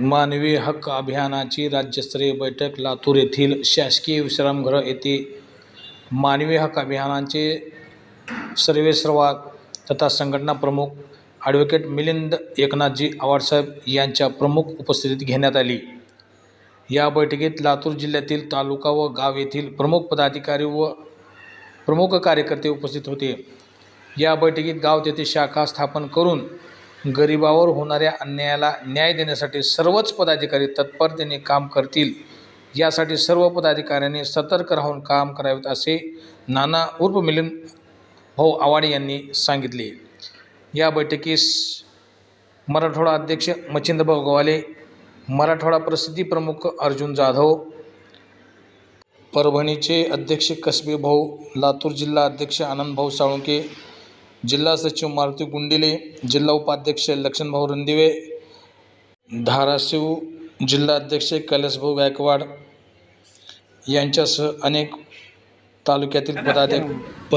मानवी हक्क अभियानाची राज्यस्तरीय बैठक लातूर येथील शासकीय विश्रामगृह येथे मानवी हक्क अभियानाचे सर्वेसर्वा तथा संघटना प्रमुख ॲडव्होकेट मिलिंद एकनाथजी आवाडसाहेब यांच्या प्रमुख उपस्थितीत घेण्यात आली. या बैठकीत लातूर जिल्ह्यातील तालुका व गाव येथील प्रमुख पदाधिकारी व प्रमुख कार्यकर्ते उपस्थित होते. या बैठकीत गाव तेथे शाखा स्थापन करून गरिबावर होणाऱ्या अन्यायाला न्याय देण्यासाठी सर्वच पदाधिकारी तत्परतेने काम करतील. यासाठी सर्व पदाधिकाऱ्यांनी सतर्क राहून काम करावेत असे नाना उर्फ मिलिंद भाऊ आवाडे यांनी सांगितले. या बैठकीस मराठवाडा अध्यक्ष मच्छिंद्रभाऊ गवाले मराठवाडा प्रसिद्धी प्रमुख अर्जुन जाधव परभणीचे अध्यक्ष कसबे भाऊ लातूर जिल्हा अध्यक्ष आनंदभाऊ साळुंके जिल्हा सचिव मारुती गुंडिले जिल्हा उपाध्यक्ष लक्षणभाऊ रणदिवे धाराशिव जिल्हाध्यक्ष कैलासभाऊ गायकवाड यांच्यासह अनेक तालुक्यातील पदाधिक पदा